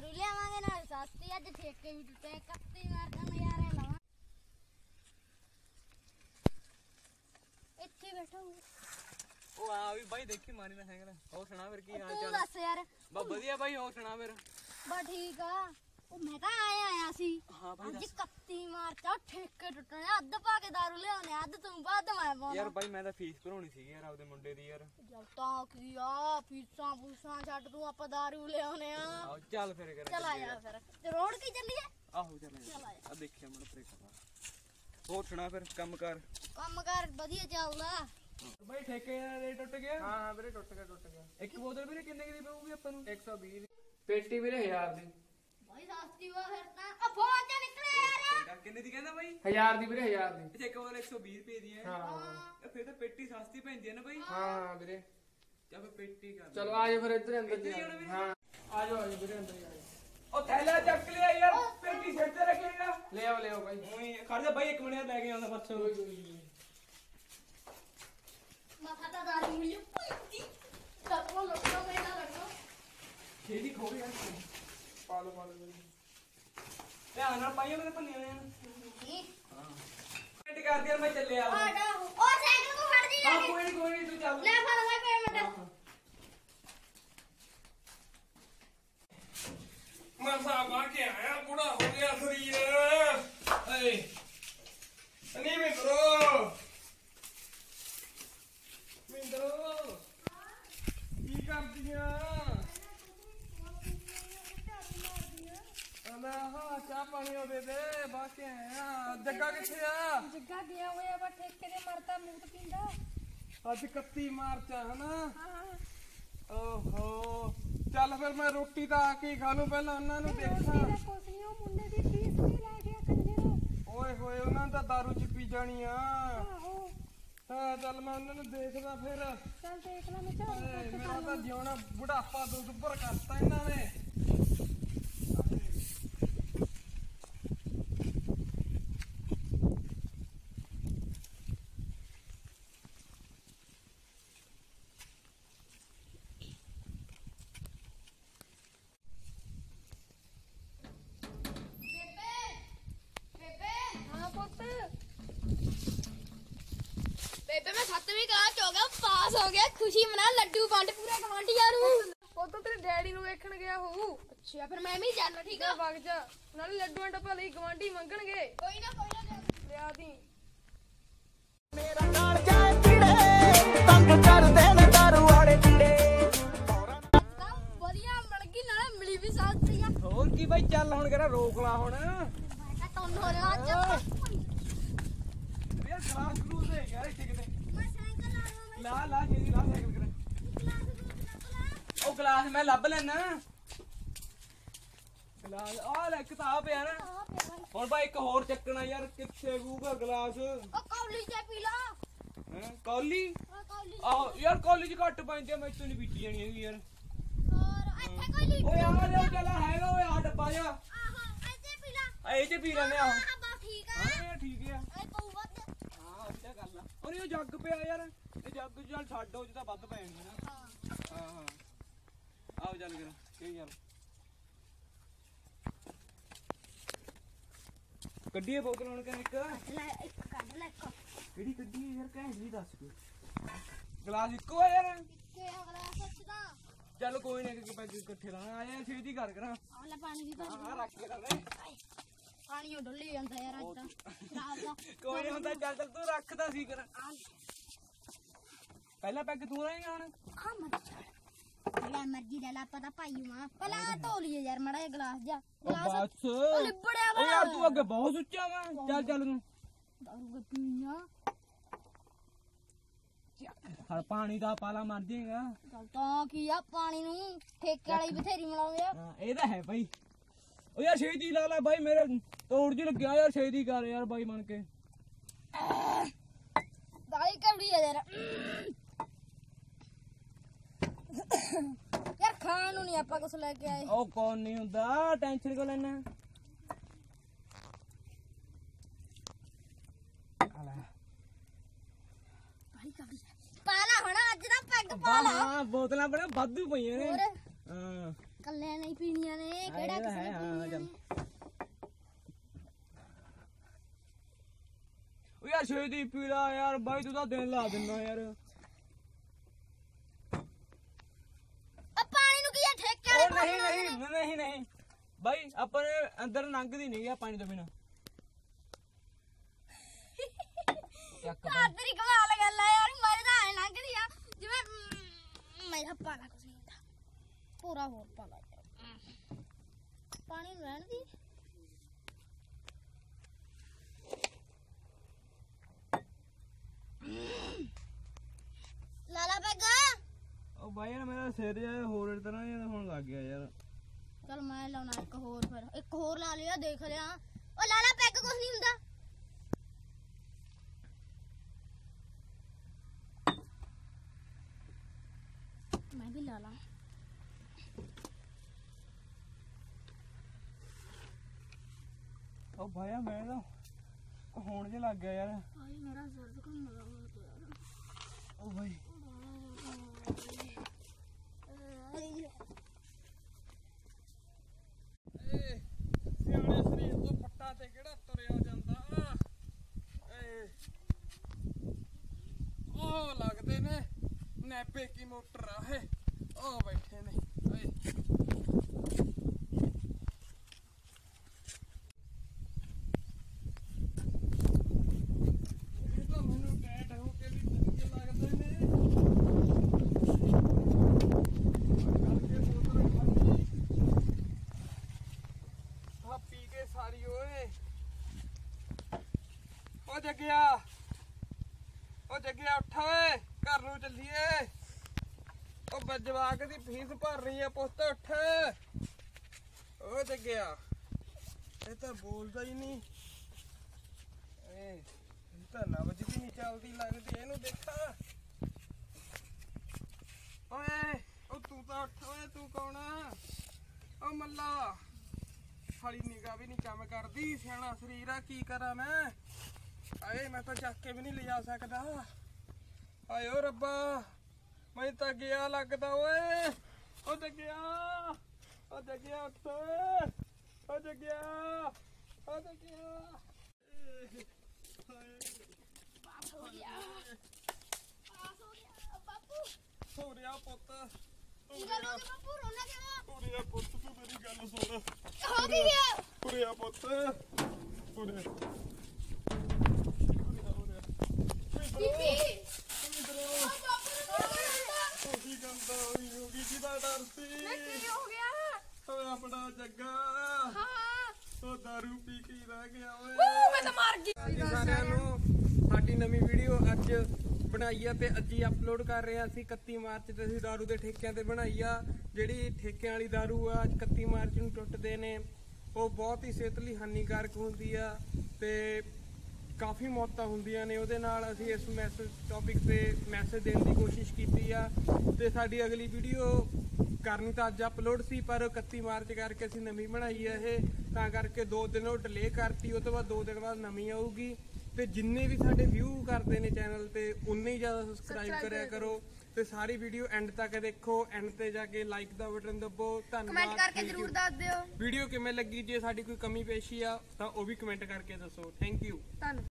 ਦਾਰੂ ਲਿਆਵਾਂਗੇ ਨਾਲ ਸਸਤੀ ਅੱਜ ਠੇਕੇ ਵੀ ਟੁੱਟੇ ਕੱਤੀ ਮਾਰਦਾ ਨਜ਼ਾਰੇ ਲਵਾਂ। ਇੱਥੇ ਬੈਠਾਂਗੇ ਉਹ ਆ ਵੀ ਬਾਈ ਦੇਖੀ ਮਾਰੀ ਨਾ। ਸਾਈਕਲ ਹੋਰ ਸੁਣਾ ਫਿਰ ਕੀ ਹਾਲ ਤੂੰ ਚਾਲ? ਦੱਸ ਯਾਰ। ਬਾ ਵਧੀਆ ਬਾਈ ਹੋਰ ਸੁਣਾ ਫਿਰ। ਬਾ ਠੀਕ ਆ। ਉਹ ਮੈਂ ਤਾਂ ਆਇਆ ਆਇਆ ਸੀ ਹਾਂ ਬਾਈ ਅੱਜ ਦੱਸ। 31 ਮਾਰਚ ਆ ਠੇਕੇ ਟੁੱਟਣੇ ਅੱਧ ਪਾ ਕੇ ਦਾਰੂ ਲਿਆਉਣੇ ਅੱਧ ਤੂੰ ਵੱਧ ਮੈਂ ਯਾਰ ਪਾਉਣਾ ਬਾਈ ਮੈਂ ਤਾਂ ਫੀਸ ਭਰਾਉਣੀ ਸੀ ਯਾਰ ਆਪਦੇ ਮੁੰਡੇ ਦੀ ਯਾਰ। ਜਦ ਤਾਂ ਕੀ ਆ ਫੀਸਾਂ ਫੂਸਾਂ ਛੱਡ ਤੂੰ ਆਪਾਂ ਦਾਰੂ ਲਿਆਉਣੇ ਆ। ਚੱਲ ਫਿਰ ਕਰ ਚਲ ਆ ਜਾ ਫਿਰ। ਤੇ ਰੋਡ ਕੀ ਚੱਲੀਏ ਆਹੋ ਚੱਲ ਚੱਲ ਆ ਦੇਖਿਆ ਮਨ ਬ੍ਰੇਕ ਹੋਰ ਸੁਣਾ ਫਿਰ ਕੰਮ ਕਰ। ਕੰਮ ਕਰ ਵਧੀਆ ਚੱਲਦਾ। ਬਾਈ ਠੇਕੇ ਦਾ ਰੇਟ ਟੁੱਟ ਗਿਆ? ਹਾਂ ਹਾਂ ਵੀਰੇ ਟੁੱਟ ਗਿਆ ਟੁੱਟ ਗਿਆ। ਇੱਕ ਬੋਤਲ ਵੀਰੇ ਕਿੰਨੇ ਦੀ ਪਊਗੀ ਆਪਾਂ ਨੂੰ? 120 ਪੇਟੀ ਵੀਰੇ 1000 ਦੀ। ਭਾਈ ਸਸਤੀ ਵਾ ਫਿਰ ਤਾਂ ਆ ਫੋਨ ਤੇ ਨਿਕਲੇ ਯਾਰ ਠੇਕਾ ਕਿੰਨੇ ਦੀ ਕਹਿੰਦਾ ਬਾਈ? 1000 ਦੀ ਵੀਰੇ 1000 ਦੀ। ਅੱਛਾ ਇੱਕ ਬੋਤਲ 120 ਰੁਪਏ ਦੀ ਹੈ। ਹਾਂ। ਇਹ ਫਿਰ ਤਾਂ ਪੇਟੀ ਸਸਤੀ ਪੈਂਦੀ ਹੈ ਨਾ ਬਾਈ। ਹਾਂ। ਵੀਰੇ। ਜਾਂ ਫਿਰ ਪੇਟੀ ਕਰ। ਚਲੋ ਆ ਜਾਓ ਫਿਰ ਇੱਧਰ ਅੰਦਰ ਜੀ ਹੀ ਆਉਣਾ ਵੀਰੇ? ਹਾਂ। ਆ ਜਾਓ ਆ ਜਾਓ ਵੀਰੇ ਅੰਦਰ ਹੀ ਆ ਜਾਓ। ਉਹ ਥੈਲਾ ਚੱਕ ਲਿਆ ਯਾਰ ਪੇਟੀ ਸਿਰ ਤੇ ਰੱਖੇਗਾ ਲੈ ਆਓ ਲੈ ਆਓ ਬਾਈ। ਉਹੀ ਖੜ ਜਾ ਬਾਈ ਇੱਕ ਮਿੰਟ ਲੈ ਕੇ ਆਉਂਦਾ ਬੱਚੋ ਮਾਥਾ ਤਾਂ ਦਾਰੂ ਮਿਲੀ ਪੁੱਤੀ ਕੱਪੋ ਲੋਕਾਂ ਮੇਰਾ ਲੱਗੋ ਛੇਦੀ ਖੋ ਗਿਆ ਪਾ ਲਓ ਪਾ ਲਓ। ਧਿਆਨ ਨਾਲ ਪਾਈਓ ਮੇਰੇ ਭੰਨੀਆਂ ਨੇ। ਨਹੀਂ ਪੇਟ ਕਰ ਦਿਆ ਮੈਂ ਚੱਲਿਆ ਆਡਾ ਉਹ ਸਾਈਕਲ ਕੋ ਫੜ ਜੀ ਹਾਂ ਕੋਈ ਨਹੀਂ ਕੋਈ ਨਹੀਂ ਤੂੰ ਚੱਲ ਲੈ ਫੜ ਲੈ ਪੇਮੈਂਟ ਮਸਾ ਬਾ ਕੇ ਆਇਆ ਬੁੜਾ ਹੋ ਗਿਆ ਸਰੀਰ ਏ ਨਹੀਂ ਮਿੱਤਰੋ ਮਿੱਤਰੋ ਕੀ ਕਰਦੀਆਂ ਆਲਾ ਹਾਂ ਚਾਹ ਪਾਣੀ ਉਹ ਦੇ ਦੇ ਬਾ ਕੇ ਆਇਆ ਜੱਗਾ ਕਿੱਥੇ ਆ ਜੱਗਾ ਗਿਆ ਹੋਇਆ ਵਾ ਠੇਕੇ ਦੇ ਮਰਦਾ ਮੂਤ ਪੀਂਦਾ। ਅੱਜ 31 ਮਾਰਚ ਆ ਹਨਾ? ਓਹੋ ਚੱਲ ਫਿਰ ਮੈਂ ਰੋਟੀ ਤਾਂ ਆ ਕੇ ਹੀ ਖਾ ਲੂੰ ਪਹਿਲਾਂ ਉਹਨਾਂ ਨੂੰ ਰੋਟੀ ਦੇਖਾਂ। ਦਾ ਕੁਛ ਨੀ ਉਹ ਮੁੰਡੇ ਦੀ ਫੀਸ ਵੀ ਲੈ ਗਿਆ ਕੰਜਰ। ਓਏ ਹੋਏ ਉਹਨਾਂ ਨੂੰ ਤਾਂ ਦਾਰੂ ਚ ਪੀ ਜਾਣੀ ਆ ਆਹੋ। ਹਾਂ ਚੱਲ ਮੈਂ ਉਹਨਾਂ ਨੂੰ ਦੇਖਦਾ ਫਿਰ। ਚੱਲ ਦੇਖ ਲੈ ਮੈਂ ਮੇਰਾ ਤਾਂ ਜਿਉਣਾ ਬੁਢਾਪਾ ਦੁੱਧ ਭਰ ਕਰਤਾ ਇਹਨਾਂ ਨੇ ਬੇਬੇ ਹਾਂ ਪੁੱਤ ਬੇਬੇ ਮੈਂ 7ਵੀਂ ਕਲਾਸ ਚ ਹੋ ਗਿਆ ਪਾਸ ਹੋ ਗਿਆ ਖੁਸ਼ੀ ਮਨਾ ਲੱਡੂ ਵੰਡ ਪੂਰੇ ਗਵਾਂਢੀਆਂ ਨੂੰ ਪੁੱਤ ਤੇਰੇ ਡੈਡੀ ਨੂੰ ਵੇਖਣ ਗਿਆ ਹੋਊ। ਅੱਛਾ ਫਿਰ ਮੈਂ ਵੀ ਜਾਣਾ ਠੀਕ ਆ। ਵਗ ਜਾ। ਨਾਲੇ ਲੱਡੂਆਂ ਟੱਪਾ ਲਈ ਗਵਾਂਢੀ ਮੰਗਣਗੇ। ਕੋਈ ਨਾ ਕੋਈ ਨਾ ਲਿਆ ਦੀ। ਤਾਂ ਵਧੀਆ ਮਿਲ ਗਈ ਨਾਲੇ ਮਿਲੀ ਵੀ ਸਸਤੀ ਆ ਹੋਰ ਕੀ ਬਾਈ ਚੱਲ ਹੁਣ ਕਰਾ ਰੋਕ ਲਾ ਹੁਣ? ਮੈਂ ਤਾਂ ਟੌਨ ਹੋ ਰਿਹਾ ਅੱਜ ਕਲਾਸ ਕਰੂਜ਼ ਹੈ ਯਾਰ ਇੱਥੇ ਕਿਤੇ ਮੈਂ ਸਾਈਕਲ ਲਾ ਲਵਾਂ ਲਾ ਲਾ ਛੇਦੀ ਲਾ ਸਾਈਕਲ ਕਰ ਉਹ ਗਲਾਸ ਮੈਂ ਲੱਭ ਲੈਣਾ ਗਲਾਸ ਆ ਲੈ ਕਿਤਾਬ ਯਾਰ ਆ ਹੁਣ ਬਾਈ ਇੱਕ ਹੋਰ ਚੱਕਣਾ ਯਾਰ ਕਿੱਥੇ ਗੂਗਾ ਗਲਾਸ? ਉਹ ਕੌਲੀ ਚ ਪੀ ਲਾ। ਹੈ ਕੌਲੀ? ਉਹ ਕੌਲੀ ਆਹੋ ਯਾਰ ਕੌਲੀ ਚ ਘੱਟ ਪੈਂਦੇ ਆ ਮੈਥੋਂ ਨਹੀਂ ਪੀਤੀ ਜਾਣੀ ਹੈਗੀ ਯਾਰ। ਹੋਰ ਇੱਥੇ ਕੋਈ ਲੀ ਓਏ ਆ ਜਾ ਚੱਲ ਹੈਗਾ ਓਏ ਆ ਡੱਬਾ ਜਾ ਆਹੋ ਇੱਥੇ ਪੀ ਲਾ। ਆ ਇਹ ਚ ਪੀ ਲੈਨੇ ਆ। ਆ ਬਾ ਆ ਠੀਕ ਆ ਇਹ ਪਊ ਵੱਧ ਹਾਂ ਉਹ ਤਾਂ ਗੱਲ ਆ ਉਹਨੇ ਉਹ ਜੱਗ ਪਿਆ ਯਾਰ। ਇਹ ਜੱਗ ਚੱਲ ਛੱਡ ਚ ਤਾਂ ਵੱਧ ਪੈਣੀ ਨਾ। ਹਾਂ ਹਾਂ। ਆਓ ਚੱਲ ਕਰ ਕੀ ਚੱਲ ਕੱਢੀਏ ਬੋਤਲ ਹੁਣ ਕਿ ਇੱਕ? ਲੈ ਇੱਕ ਕੱਢ ਲੈ ਇੱਕ। ਕਿਹੜੀ ਕੱਢੀ ਹੈ ਯਾਰ ਕਹਿ ਨਹੀਂ ਦੱਸ ਕੋਈ। ਗਲਾਸ ਇੱਕੋ ਆ ਯਾਰ। ਕਿ ਅਗਲਾ ਸੱਚ ਦਾ ਚੱਲ ਕੋਈ ਨਹੀਂ ਕਿ ਪੈਸੇ ਇਕੱਠੇ ਲਾਣਾ ਆ ਜਾ ਛੇਤੀ ਕਰ ਕਰਾਂ। ਆ ਲੈ ਪਾਣੀ ਵੀ ਭਰ ਹਾਂ ਰੱਖ ਕੇ ਲਾਣੇ ਪਾਣੀ ਉਹ ਡੁੱਲੀ ਜਾਂਦਾ ਯਾਰ ਅੱਜ ਤਾਂ। ਦਾ ਕੋਈ ਨਹੀਂ ਹੁੰਦਾ ਚੱਲ ਚੱਲ ਤੂੰ ਰੱਖਦਾ ਸੀ ਕਰ। ਪਹਿਲਾ ਪੈਗ ਤੂੰ ਰਹੇਗਾ ਹੁਣ? ਆ ਮਰ ਲੈ ਮਰਜ਼ੀ ਲੈ ਲਾ ਪਤਾ ਭਾਈ ਮਾਂ ਪਹਿਲਾਂ ਧੋ ਲਈਏ ਯਾਰ ਮੜਾ ਜਿਹਾ ਗਲਾਸ ਜਾ ਗਲਾਸ ਬਸ। ਉਹ ਲਿਬੜਿਆ ਓ ਵਾ ਯਾਰ ਤੂੰ ਅੱਗੇ ਬਹੁਤ ਉੱਚਾ ਵਾ। ਚੱਲ ਚੱਲ ਤੂੰ ਦਾਰੂ ਪੀਣਾ। ਹਰ ਪਾਣੀ ਦਾ ਪਾਲਾ ਮਰ ਜਾਏਗਾ। ਚੱਲ ਤਾਂ ਕੀ ਆ ਪਾਣੀ ਨੂੰ ਠੇਕੇ ਵਾਲੀ ਬਥੇਰੀ ਮਿਲਾਉਂਦੇ ਆ। ਹਾਂ ਇਹ ਤਾਂ ਹੈ ਬਾਈ ਓ ਯਾਰ ਛੇਤੀ ਲਾ ਲੈ ਬਾਈ ਮੇਰੇ ਤੋੜ ਜੀ ਲੱਗਿਆ ਯਾਰ ਛੇਤੀ ਕਰ ਯਾਰ ਬਾਈ ਬਣ ਕੇ। ਗਾਲੀ ਕਵੜੀ ਆ ਯਾਰ। ਯਾਰ ਖਾਣ ਨੂੰ ਨਹੀਂ ਆਪਾਂ ਕੁਛ ਲੈ ਕੇ ਆਏ। ਉਹ ਕੌਣ ਨਹੀਂ ਹੁੰਦਾ ਟੈਨਸ਼ਨ ਕਿਉਂ ਲੈਣਾ ਆਲਾ ਗਾਲੀ ਕਵੜੀ ਪਾਲਾ ਹੁਣ ਅੱਜ ਦਾ ਪੈਗ ਪਾਲਾ ਹਾਂ ਬੋਤਲਾਂ ਬੜਾ ਵਾਧੂ ਪਈਆਂ ਨੇ। ਹੋਰ? ਹਾਂ। ਕੱਲਿਆਂ ਨਹੀਂ ਪੀਣੀਆਂ ਨੇ ਕਿਹੜਾ ਇਹ ਤਾਂ ਕਿਸੇ ਨੇ ਹਾਂ, ਪਾਉਣੀ ਚੱਲ। ਆ। ਓ ਯਾਰ ਛੇਤੀ ਪੀਲਾ ਯਾਰ ਬਾਈ ਤੂੰ ਤਾਂ ਦਿਨ ਲਾ ਦਿੰਦਾ ਯਾਰ ਆ ਪਾਣੀ ਨੂੰ ਕੀ ਆ ਠੇਕੇ ਓ ਵਾਲੇ ਨਹੀਂ ਪਾਣੀ ਨਾਲ ਨਹੀਂ ਨਹੀਂ ਨਹੀਂ ਬਾਈ ਆਪਾਂ ਨੇ ਅੰਦਰ ਲੰਘਦੀ ਨਹੀਂ ਆ ਪਾਣੀ ਤੋਂ ਬਿਨਾ। ਚੱਕ ਬਾਈ। ਕਮਾਲ ਗੱਲ ਆ ਯਾਰ ਮੇਰੇ ਤਾਂ ਐ ਲੰਘਦੀ ਆ। ਜਿਵੇਂ ਮ, ਮੇਰਾ ਪਾਲਾ ਕੁਛ ਨਹੀਂ ਹੁੰਦਾ ਪੂਰਾ ਹੋਰ ਯਾਰ। ਪਾਣੀ ਨੂੰ ਰਹਿਣ ਦੀ। ਲਾਲਾ ਬੇਗਾ ਓ ਬਾਈ ਯਾਰ ਮੇਰਾ ਸਿਰ ਜਿਹਾ ਹੋਰ ਤਰ੍ਹਾਂ ਜਿਹਾ ਹੁਣ ਲੱਗ ਗਿਆ ਯਾਰ। ਚਲ ਮੈਂ ਲਾਉਣਾ ਇੱਕ ਹੋਰ ਫਿਰ। ਇੱਕ ਹੋਰ ਲਾ ਲਿਆ ਦੇਖ ਲਿਆ। ਉਹ ਲਾਲਾ ਪੈਗ ਕੁਛ ਨਹੀਂ ਹੁੰਦਾ। ਮੈਂ ਵੀ ਲਾ ਬਾਈ ਯਾਰ ਮੈਂ ਤਾਂ ਹੋਣ ਜੇ ਲੱਗ ਗਿਆ ਯਾਰ। ਭਾਈ ਮੇਰਾ ਸਿਰ ਦੁਖਣ ਲੱਗਾ ਬਹੁਤ ਯਾਰ ਓ ਬਾਈ ਏ ਸਿਆਣੇ ਸਰੀਰ ਤੋਂ ਫੱਟਾ ਤੇ ਕਿਹੜਾ ਤੁਰਿਆ ਜਾਂਦਾ ਏ ਉਹ ਲੱਗਦੇ ਨੇ ਨੈਪੇ ਕੀ ਮੋਟਰ ਆ ਇਹ ਉਹ ਬੈਠੇ ਨੇ ਏ ਮੈਨੂੰ ਟੈਟ ਹੋ ਕੇ ਸਾਰੀ, ਓਏ। ਉਹ ਜੱਗਿਆ। ਉਹ ਜੱਗਿਆ, ਉੱਠ, ਓਏ। ਘਰ ਨੂੰ ਚੱਲੀਏ। ਉਹ ਬਜਵਾਕ ਦੀ ਫੀਸ ਭਰ ਰਹੀ ਆ ਪੁੱਤ, ਉੱਠ। ਓ ਜੱਗਿਆ ਇਹ ਤਾਂ ਬੋਲਦਾ ਹੀ ਨਹੀਂ। ਏ ਇਹ ਤਾਂ ਨਬਜ ਵੀ ਨਹੀਂ ਚੱਲਦੀ ਲੱਗਦੀ, ਇਹਨੂੰ ਦੇਖਾ। ਓਏ ਓ ਤੂੰ ਤਾਂ ਉੱਠ ਓਏ, ਤੂੰ ਕੌਣ ਆ? ਓ ਮੱਲਾ। ਸਾਲੀ ਨਿਗਾ ਵੀ ਨਹੀਂ ਕੰਮ ਕਰਦੀ, ਸਿਆਣਾ ਸਰੀਰ ਆ, ਕੀ ਕਰਾਂ ਮੈਂ? ਆਏ, ਮੈਂ ਤਾਂ ਚੱਕ ਕੇ ਵੀ ਨਹੀਂ ਲਿਜਾ ਸਕਦਾ। ਆਏ ਓ ਰੱਬਾ ਮੈਂ ਤਾਂ ਗਿਆ ਲੱਗਦਾ ਓਏ। ਜੱਗਿਆ ਓ ਜੱਗਿਆ ਉੱਠ। ਓਏ ਓ ਜੱਗਿਆ ਓ ਜੱਗਿਆ ਬਾਪੂ ਹੋ ਰਿਹਾ ਪੁੱਤ ਇਹਦਾ ਲੋਕ ਬਾਪੂ? ਰੋਣਾ ਕਿਉਂ ਹੋ ਰਿਹਾ ਪੁੱਤ ਤੂੰ ਮੇਰੀ ਗੱਲ ਸੁਣ। ਹੋ ਗਿਆ ਹੋ ਰਿਹਾ ਪੁੱਤ ਹੋ ਰਿਹਾ ਬੀਬੀ ਉਹ ਬਾਪੂ ਨੂੰ ਰੋਣਾ ਉਹੀ ਗੰਦਾ ਹੋਈ ਹੋਗੀ ਜਿਹਦਾ ਡਰ ਸੀ ਕੀ ਹੋ ਗਿਆ ਓਏ ਆਪਣਾ ਜੱਗਾ ਹਾਂ। ਉਹ ਦਾਰੂ ਪੀ ਕੇ ਹੀ ਰਹਿ ਗਿਆ ਓਏ। ਮੈਂ ਤਾਂ ਮਰ ਗਈ। ਹਾਂਜੀ ਸਾਰਿਆਂ ਨੂੰ ਸਾਡੀ ਨਵੀਂ ਵੀਡੀਓ ਅੱਜ ਬਣਾਈ ਆ ਤੇ ਅੱਜ ਹੀ ਅਪਲੋਡ ਕਰ ਰਹੇ ਆ ਅਸੀਂ 31 ਮਾਰਚ ਤੇ ਅਸੀਂ ਦਾਰੂ ਦੇ ਠੇਕਿਆਂ ਤੇ ਬਣਾਈ ਆ। ਜਿਹੜੀ ਠੇਕਿਆਂ ਵਾਲੀ ਦਾਰੂ ਆ 31 ਮਾਰਚ ਨੂੰ ਟੁੱਟਦੇ ਨੇ। ਉਹ ਬਹੁਤ ਹੀ ਸਿਹਤ ਲਈ ਹਾਨੀਕਾਰਕ ਹੁੰਦੀ ਆ ਤੇ ਕਾਫੀ ਮੌਤਾਂ ਹੁੰਦੀਆਂ ਨੇ ਉਹਦੇ ਨਾਲ ਅਸੀਂ ਇਸ ਮੈਸੇਜ ਟੌਪਿਕ ਤੇ ਮੈਸੇਜ ਦੇਣ ਦੀ ਕੋਸ਼ਿਸ਼ ਕੀਤੀ ਆ। ਤੇ ਸਾਡੀ ਅਗਲੀ ਵੀਡੀਓ ਕਰਨੀ ਤਾਂ ਅੱਜ ਅਪਲੋਡ ਸੀ ਪਰ 31 ਮਾਰਚ ਕਰਕੇ ਅਸੀਂ ਨਵੀਂ ਬਣਾਈ ਆ ਇਹ ਤਾਂ ਕਰਕੇ 2 ਦਿਨ ਉਹ ਡਿਲੇ ਕਰਤੀ ਉਹ ਤੋਂ ਬਾਅਦ 2 ਦਿਨ ਬਾਅਦ ਨਵੀਂ ਆਊਗੀ। ਤੇ ਜਿੰਨੇ ਵੀ ਸਾਡੇ ਵਿਊ ਕਰਦੇ ਨੇ ਚੈਨਲ ਤੇ ਉਨੇ ਹੀ ਜ਼ਿਆਦਾ ਸਬਸਕ੍ਰਾਈਬ ਕਰਿਆ ਕਰੋ। ਤੇ ਸਾਰੀ ਵੀਡੀਓ ਐਂਡ ਤੱਕ ਦੇਖੋ ਐਂਡ ਤੇ ਜਾ ਕੇ ਲਾਈਕ ਦਾ ਬਟਨ ਦਬੋ ਧੰਨਵਾਦ ਕਮੈਂਟ ਕਰਕੇ Thank you. ਜਰੂਰ ਦੱਸ ਦਿਓ। ਵੀਡੀਓ ਕਿਵੇਂ ਲੱਗੀ ਜੇ ਸਾਡੀ ਕੋਈ ਕਮੀ ਪੇਸ਼ੀ ਆ ਤਾਂ ਉਹ ਵੀ ਕਮੈਂਟ ਕਰਕੇ ਦੱਸੋ। ਥੈਂਕ ਯੂ ਧੰਨਵਾਦ